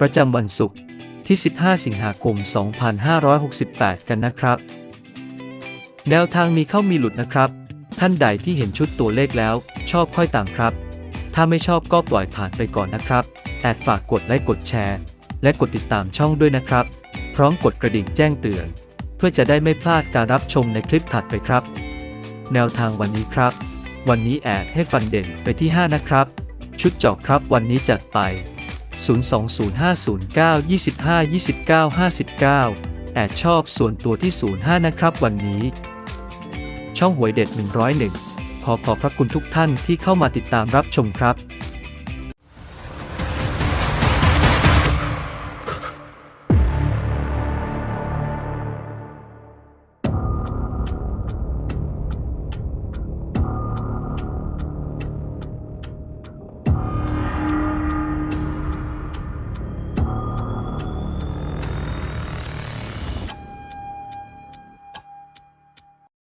ประจำวันศุกร์ที่ 15 สิงหาคม 2568 กันนะครับ แนวทางมีเข้ามีหลุดนะครับ ท่านใดที่เห็นชุดตัวเลขแล้ว ชอบค่อยตามครับ ถ้าไม่ชอบก็ปล่อยผ่านไปก่อนนะครับแอดฝากกดไลค์กดแชร์ และกดติดตามช่องด้วยนะครับ พร้อมกดกระดิ่งแจ้งเตือน เพื่อจะได้ไม่พลาดการรับชมในคลิปถัดไปครับ แนวทางวันนี้ครับ วันนี้แอดให้ฟันเด่นไปที่ 5 นะครับ ชุดเจาะครับวันนี้จัดไป 0205092592959แอดชอบส่วนตัวที่ 05 นะครับวันนี้ ช่องหวยเด็ด 101 ขอขอบพระคุณทุกท่านที่เข้ามาติดตามรับชมครับ